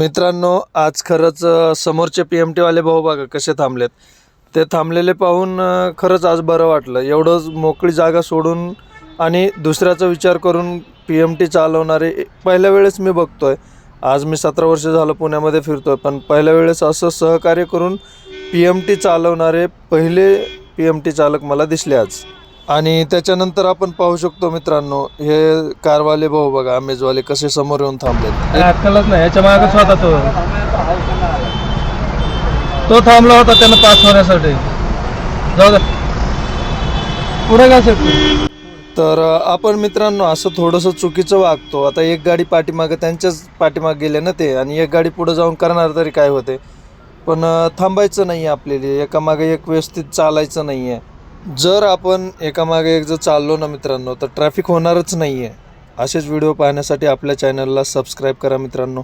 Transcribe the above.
मित्रांनो आज खरंच समोरचे पी एम टीवाले भाऊ बघा कसे थांबलेत. ते थांबलेले पाहून खरंच आज बरं वाटलं. एवढंच मोकळी जागा सोडून आणि दुसऱ्याचा विचार करून पी एम टी चालवणारे पहिल्या वेळेस मी बघतो आहे आज मी सतरा वर्ष झालं पुण्यामध्ये फिरतो आहे पण पहिल्या वेळेस असं सहकार्य करून पी एम टी चालवणारे पहिले पी एम टी चालक मला दिसले आज. आणि त्याच्यानंतर आपण पाहू शकतो मित्रांनो हे कारवाले भाऊ बघा आमेजवाले कसे समोर येऊन थांबलेत. काय अक्कलच नाही याच्या मागच होता तो. तो थांबला होता त्यानं पास होण्यासाठी. जाऊ दे. पुढे काय शकतो तर आपण मित्रांनो असं थोडंसं चुकीचं वागतो. आता एक गाडी पाठीमागं त्यांच्याच पाठीमागे गेले ना ते आणि एक गाडी पुढे जाऊन करणार तरी काय होते? पण थांबायचं नाही आहे आपल्याला. एकामागे एक व्यवस्थित चालायचं नाही आहे जर आपण एकामागे एक जर चाललो ना मित्रांनो तर ट्रॅफिक होणारच नाही आहे असेच व्हिडिओ पाहण्यासाठी आपल्या चॅनलला सबस्क्राईब करा मित्रांनो.